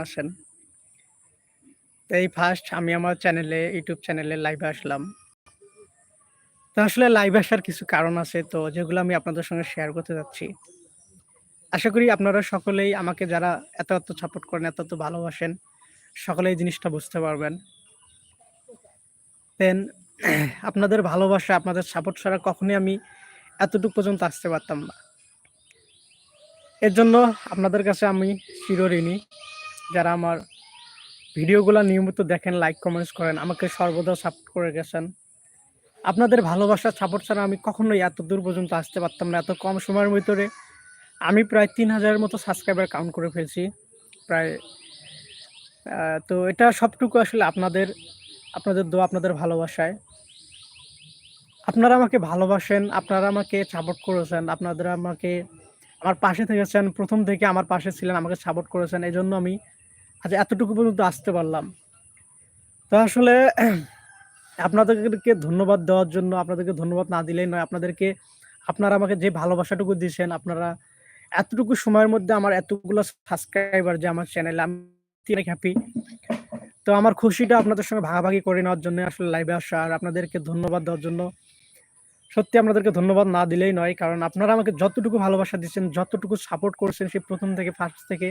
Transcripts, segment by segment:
আছেন? তো এই ফার্স্ট আমি আমার চ্যানেলে ইউটিউব চ্যানেলে লাইভে আসলাম। তো আসলে লাইভে আসার কিছু কারণ আছে তো যেগুলো আমি আপনাদের সঙ্গে শেয়ার করতে যাচ্ছি। আশা করি আপনারা সকলেই আমাকে যারা এত, এত সাপোর্ট করেন, এত, এত ভালোবাসেন, সকলে এই জিনিসটা বুঝতে পারবেন। দেন আপনাদের ভালোবাসা, আপনাদের সাপোর্ট ছাড়া কখনোই আমি এতটুকু পর্যন্ত আসতে পারতাম না। এর জন্য আপনাদের কাছে আমি চিরঋণী। যারা আমার ভিডিওগুলো নিয়মিত দেখেন, লাইক, কমেন্টস করেন, আমাকে সর্বদা সাপোর্ট করে গেছেন। আপনাদের ভালোবাসা, সাপোর্ট ছাড়া আমি কখনোই এত দূর পর্যন্ত আসতে পারতাম না। এত কম সময়ের ভিতরে আমি প্রায় তিন হাজারের মতো সাবস্ক্রাইবার কাউন্ট করে ফেলছি। প্রায় তো এটা সবটুকু আসলে আপনাদের, আপনাদের দোয়া, আপনাদের ভালোবাসায়। আপনারা আমাকে ভালোবাসেন, আপনারা আমাকে সাপোর্ট করেছেন, আপনারা আমাকে আমার পাশে থেকেছেন, প্রথম থেকে আমার পাশে ছিলেন, আমাকে সাপোর্ট করেছেন। এজন্য আমি আজ এতটুকু পর্যন্ত আসতে পারলাম। তো আসলে আপনাদেরকে ধন্যবাদ দেওয়ার জন্য আপনাদেরকে ধন্যবাদ না দিলেই নয়। আপনাদেরকে আপনারা আমাকে যে ভালোবাসাটুকু দিয়েছেন, আপনারা এতটুকু সময়ের মধ্যে আমার এতগুলো সাবস্ক্রাইবার যে আমার চ্যানেলে আমি অনেক হ্যাপি। তো আমার খুশিটা আপনাদের সঙ্গে ভাগাভাগি করে নেওয়ার জন্য আসলে লাইভে আসা আর আপনাদেরকে ধন্যবাদ দেওয়ার জন্য। সত্যি আপনাদেরকে ধন্যবাদ না দিলেই নয়। কারণ আপনারা আমাকে যতটুকু ভালোবাসা দিচ্ছেন, যতটুকু সাপোর্ট করছেন সেই প্রথম থেকে ফার্স্ট থেকে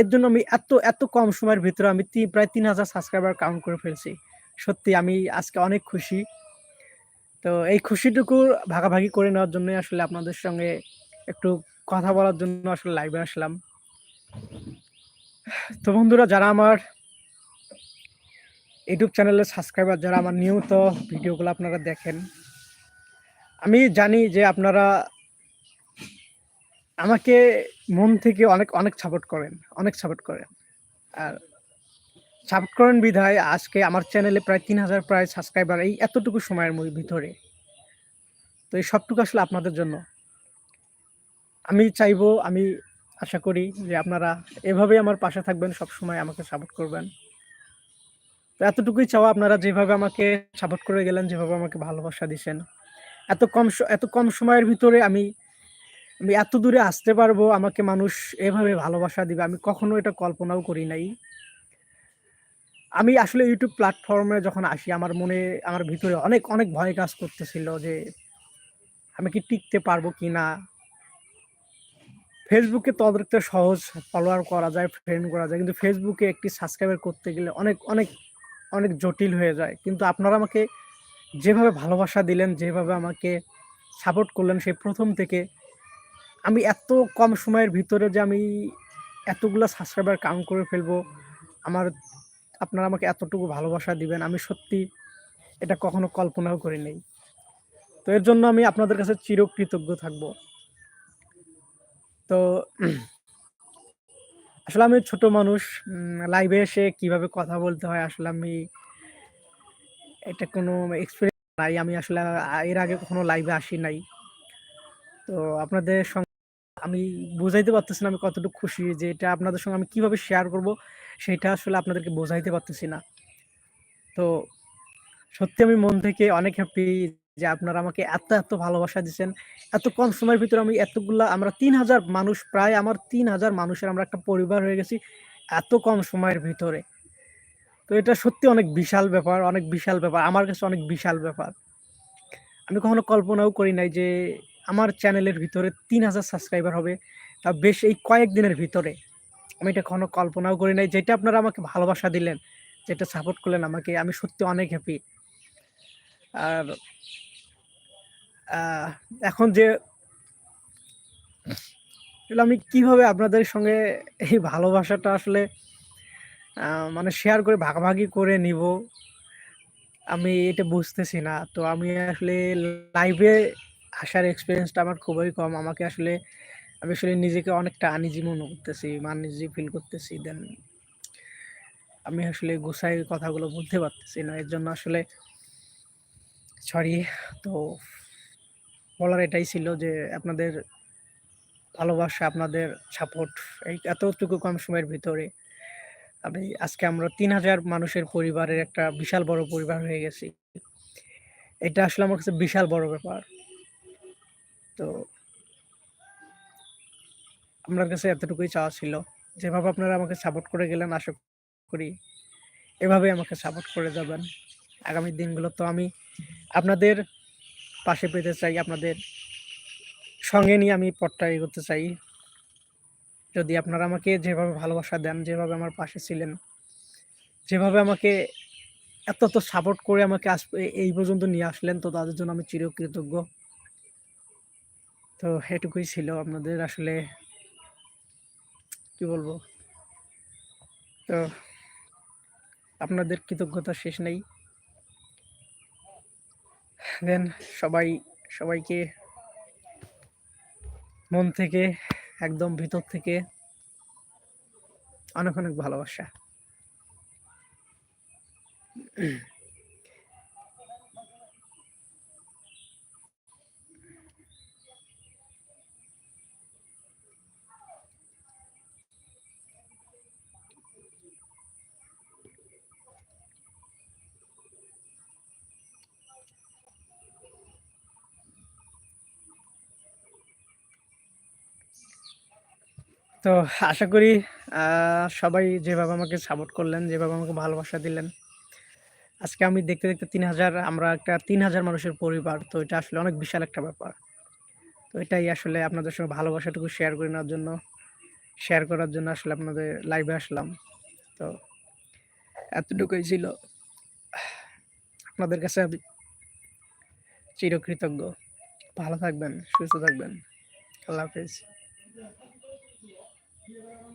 এর জন্য আমি এত, এত কম সময়ের ভিতরে আমি প্রায় ৩০০০ সাবস্ক্রাইবার কাউন্ট করে ফেলছি। সত্যি আমি আজকে অনেক খুশি। তো এই খুশিটুকু ভাগাভাগি করে নেওয়ার জন্যই আসলে আপনাদের সঙ্গে একটু কথা বলার জন্য আসলে লাইভে আসলাম। তো বন্ধুরা যারা আমার ইউটিউব চ্যানেলের সাবস্ক্রাইবার যারা আমার নিয়মিত ভিডিওগুলো আপনারা দেখেন। আমি জানি যে আপনারা আমাকে মন থেকে অনেক, অনেক সাপোর্ট করেন, অনেক সাপোর্ট করেন। আর সাপোর্ট করেন বিধায় আজকে আমার চ্যানেলে প্রায় ৩০০০ প্রায় সাবস্ক্রাইবার এই এতটুকু সময়ের ম ভিতরে। তো এই সবটুকু আসলে আপনাদের জন্য। আমি চাইব, আমি আশা করি যে আপনারা এভাবেই আমার পাশে থাকবেন, সবসময় আমাকে সাপোর্ট করবেন। তো এতটুকুই চাওয়া আপনারা যেভাবে আমাকে সাপোর্ট করে গেলেন, যেভাবে আমাকে ভালোবাসা দিছেন। এত কম এত কম সময়ের ভিতরে আমি, আমি এত দূরে আসতে পারব, আমাকে মানুষ এভাবে ভালোবাসা দিবে আমি কখনো এটা কল্পনাও করি নাই। আমি আসলে ইউটিউব প্ল্যাটফর্মে যখন আসি আমার মনে আমার ভিতরে অনেক, অনেক ভয় কাজ করতেছিল যে আমি কি টিকতে পারব কিনা? ফেসবুকে তো অনেকটা সহজ ফলোয়ার করা যায়, ফ্রেন্ড করা যায়। কিন্তু ফেসবুকে একটি সাবস্ক্রাইবার করতে গেলে অনেক, অনেক, অনেক জটিল হয়ে যায়। কিন্তু আপনারা আমাকে যেভাবে ভালোবাসা দিলেন, যেভাবে আমাকে সাপোর্ট করলেন সেই প্রথম থেকে আমি এত কম সময়ের ভিতরে যে আমি এতগুলো সাবস্ক্রাইবার কাউন্ট করে ফেলব, আমার আপনারা আমাকে এতটুকু ভালোবাসা দিবেন আমি সত্যি এটা কখনো কল্পনাও করি নাই। তো এর জন্য আমি আপনাদের কাছে চিরকৃতজ্ঞ থাকব। তো আসলে আমি ছোট মানুষ লাইভে এসে কীভাবে কথা বলতে হয় আসলে আমি এটা কোনো এক্সপিরিয়েন্স নাই। আমি আসলে এর আগে কখনো লাইভে আসি নাই। তো আপনাদের সঙ্গে আমি বুঝাইতে পারতেছি না আমি কতটুকু খুশি যে এটা আপনাদের সঙ্গে আমি কীভাবে শেয়ার করব সেটা আসলে আপনাদেরকে বোঝাইতে পারতেছি না। তো সত্যি আমি মন থেকে অনেক হ্যাপি যে আপনারা আমাকে এত, এত ভালোবাসা দিচ্ছেন এত কম সময়ের ভিতরে আমি এতগুলা আমরা ৩০০০ মানুষ প্রায় আমার ৩০০০ মানুষের আমরা একটা পরিবার হয়ে গেছি এত কম সময়ের ভিতরে। তো এটা সত্যি অনেক বিশাল ব্যাপার, অনেক বিশাল ব্যাপার। আমার কাছে অনেক বিশাল ব্যাপার। আমি কখনো কল্পনাও করি নাই যে আমার চ্যানেলের ভিতরে ৩০০০ সাবস্ক্রাইবার হবে। বেশ এই কয়েকদিনের ভিতরে। আমি এটা কখনো কল্পনাও করি নাই। যেটা আপনারা আমাকে ভালোবাসা দিলেন, যেটা সাপোর্ট করলেন আমাকে আমি সত্যি অনেক হ্যাপি। আর এখন যে আমি কীভাবে আপনাদের সঙ্গে এই ভালোবাসাটা আসলে মানে শেয়ার করে ভাগাভাগি করে নিবো, আমি এটা বুঝতেছি না। তো আমি আসলে লাইভে আসার এক্সপিরিয়েন্সটা আমার খুবই কম। আমাকে আসলে আমি আসলে নিজেকে অনেকটা আনইজি মনে করতেছি, আনইজি ফিল করতেছি। দেন আমি আসলে গুছায় কথাগুলো বুঝতে পারতেছি না। এর জন্য আসলে সরি। তো বলার এটাই ছিল যে আপনাদের ভালোবাসা, আপনাদের সাপোর্ট এই এতটুকু কম সময়ের ভিতরে আমি আজকে আমরা ৩০০০ মানুষের পরিবারের একটা বিশাল বড় পরিবার হয়ে গেছি। এটা আসলে আমার কাছে বিশাল বড় ব্যাপার। তো আপনার কাছে এতটুকুই চাওয়া ছিল। যেভাবে আপনারা আমাকে সাপোর্ট করে গেলেন, আশা করি এভাবেই আমাকে সাপোর্ট করে যাবেন। আগামী দিনগুলো তো আমি আপনাদের পাশে পেতে চাই, আপনাদের সঙ্গে নিয়ে আমি পথটা এগোতে চাই। যদি আপনারা আমাকে যেভাবে ভালোবাসা দেন, যেভাবে আমার পাশে ছিলেন, যেভাবে আমাকে এত তো সাপোর্ট করে আমাকে আজ এই পর্যন্ত নিয়ে আসলেন, তো তাদের জন্য আমি চিরকৃতজ্ঞ। তো এটুকুই ছিল আপনাদের আসলে, কি বলব? তো আপনাদের কৃতজ্ঞতা শেষ নেই। দেন সবাই, সবাইকে মন থেকে, একদম ভিতর থেকে অনেক অনেক ভালোবাসা। তো আশা করি সবাই যেভাবে আমাকে সাপোর্ট করলেন, যেভাবে আমাকে ভালোবাসা দিলেন। আজকে আমি দেখতে দেখতে তিন হাজার, আমরা একটা তিন হাজার মানুষের পরিবার, তো এটা আসলে অনেক বিশাল একটা ব্যাপার। তো এটাই আসলে আপনাদের সঙ্গে ভালোবাসাটুকু শেয়ার করে নেওয়ার জন্য শেয়ার করার জন্য আসলে আপনাদের লাইভে আসলাম। তো এতটুকুই ছিল। আপনাদের কাছে আমি চিরকৃতজ্ঞ। ভালো থাকবেন, সুস্থ থাকবেন। আল্লাহ হাফিজ। Yeah.